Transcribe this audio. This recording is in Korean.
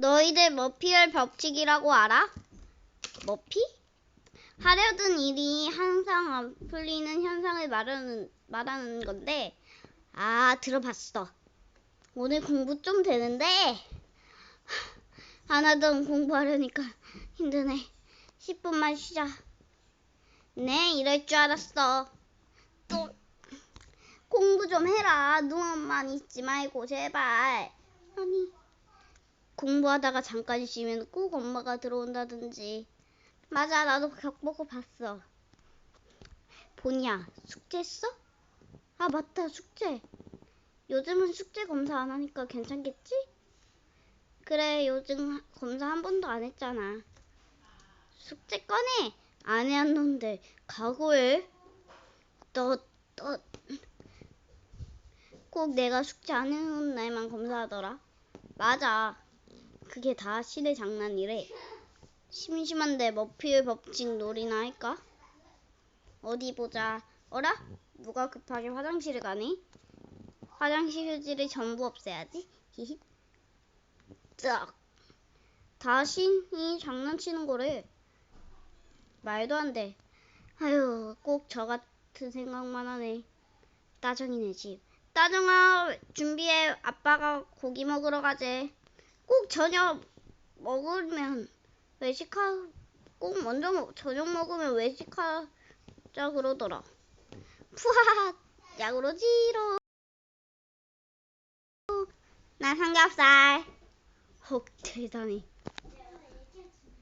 너희들 머피의 법칙이라고 알아? 머피? 하려던 일이 항상 안 풀리는 현상을 말하는, 말하는 건데, 아, 들어봤어. 오늘 공부 좀 되는데, 하나도 공부하려니까 힘드네. 10분만 쉬자. 네, 이럴 줄 알았어. 또, 공부 좀 해라. 누워만 있지 말고, 제발. 아니, 공부하다가 잠깐 쉬면 꼭 엄마가 들어온다든지. 맞아, 나도 벽보고 봤어. 보니야, 숙제 했어? 아, 맞다, 숙제. 요즘은 숙제 검사 안 하니까 괜찮겠지? 그래, 요즘 검사 한 번도 안 했잖아. 숙제 꺼내. 안 해왔는데 각오해. 너, 너, 꼭 내가 숙제 안 해놓은 날만 검사하더라. 맞아. 그게 다 시대 장난이래. 심심한데 머피의 법칙 놀이나 할까? 어디 보자. 어라? 누가 급하게 화장실을 가니? 화장실 휴지를 전부 없애야지. 히히. 딱. 다신이 장난치는 거래. 말도 안 돼. 아유, 꼭 저 같은 생각만 하네. 따정이네 집. 따정아, 준비해. 아빠가 고기 먹으러 가재. 꼭 저녁 먹으면 외식하. 꼭 먼저 먹, 저녁 먹으면 외식하자 그러더라. 푸하, 야 그러지로. 나 삼겹살. 헉, 대단해.